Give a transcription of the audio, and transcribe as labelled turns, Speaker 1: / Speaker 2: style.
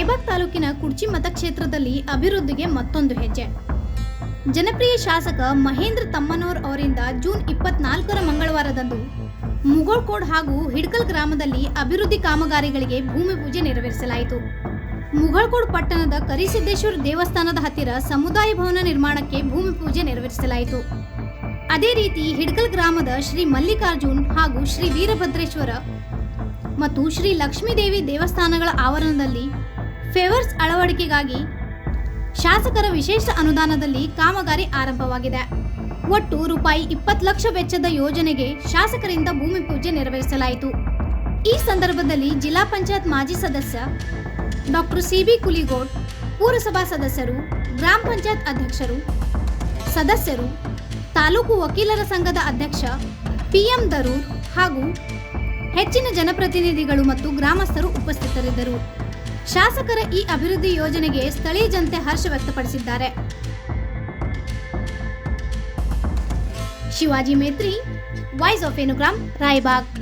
Speaker 1: ತಾಲೂಕಿನ ಕುಡ್ಚಿ ಮತಕ್ಷೇತ್ರದಲ್ಲಿ ಅಭಿವೃದ್ಧಿಗೆ ಮತ್ತೊಂದು ಹೆಜ್ಜೆ. ಜನಪ್ರಿಯ ಶಾಸಕ ಮಹೇಂದ್ರ ತಮ್ಮನೂರ್ ಅವರಿಂದ ಜೂನ್ ಇಪ್ಪತ್ನಾಲ್ಕರ ಮಂಗಳವಾರದಂದು ಮುಗೋಳ್ಕೋಡ್ ಹಾಗೂ ಹಿಡ್ಕಲ್ ಗ್ರಾಮದಲ್ಲಿ ಅಭಿವೃದ್ಧಿ ಕಾಮಗಾರಿಗಳಿಗೆ ಭೂಮಿ ಪೂಜೆ ನೆರವೇರಿಸಲಾಯಿತು. ಮುಗೋಳ್ಕೋಡ್ ಪಟ್ಟಣದ ಕರಿಸಿದ್ದೇಶ್ವರ ದೇವಸ್ಥಾನದ ಹತ್ತಿರ ಸಮುದಾಯ ಭವನ ನಿರ್ಮಾಣಕ್ಕೆ ಭೂಮಿ ಪೂಜೆ ನೆರವೇರಿಸಲಾಯಿತು. ಅದೇ ರೀತಿ ಹಿಡ್ಕಲ್ ಗ್ರಾಮದ ಶ್ರೀ ಮಲ್ಲಿಕಾರ್ಜುನ್ ಹಾಗೂ ಶ್ರೀ ವೀರಭದ್ರೇಶ್ವರ ಮತ್ತು ಶ್ರೀ ಲಕ್ಷ್ಮೀದೇವಿ ದೇವಸ್ಥಾನಗಳ ಆವರಣದಲ್ಲಿ ಫೇವರ್ಸ್ ಅಳವಡಿಕೆಗಾಗಿ ಶಾಸಕರ ವಿಶೇಷ ಅನುದಾನದಲ್ಲಿ ಕಾಮಗಾರಿ ಆರಂಭವಾಗಿದೆ. ಒಟ್ಟು ರೂಪಾಯಿ ಇಪ್ಪತ್ತು ಲಕ್ಷ ವೆಚ್ಚದ ಯೋಜನೆಗೆ ಶಾಸಕರಿಂದ ಭೂಮಿ ಪೂಜೆ ನೆರವೇರಿಸಲಾಯಿತು. ಈ ಸಂದರ್ಭದಲ್ಲಿ ಜಿಲ್ಲಾ ಪಂಚಾಯತ್ ಮಾಜಿ ಸದಸ್ಯ ಡಾಕ್ಟರ್ ಸಿ ಬಿ ಕುಲಿಗೋಡ್, ಪುರಸಭಾ ಸದಸ್ಯರು, ಗ್ರಾಮ ಪಂಚಾಯತ್ ಅಧ್ಯಕ್ಷರು, ಸದಸ್ಯರು, ತಾಲೂಕು ವಕೀಲರ ಸಂಘದ ಅಧ್ಯಕ್ಷ ಪಿಎಂ ದರೂರ್ ಹಾಗೂ ಹೆಚ್ಚಿನ ಜನಪ್ರತಿನಿಧಿಗಳು ಮತ್ತು ಗ್ರಾಮಸ್ಥರು ಉಪಸ್ಥಿತರಿದ್ದರು. ಶಾಸಕರ ಈ ಅಭಿವೃದ್ಧಿ ಯೋಜನೆಗೆ ಸ್ಥಳೀಯ ಜನತೆ ಹರ್ಷ ವ್ಯಕ್ತಪಡಿಸಿದ್ದಾರೆ. ಶಿವಾಜಿ ಮೇತ್ರಿ ವಾಯ್ಸ್ ಆಫ್ ಏನುಗ್ರಾಮ್ ರಾಯಬಾಗ್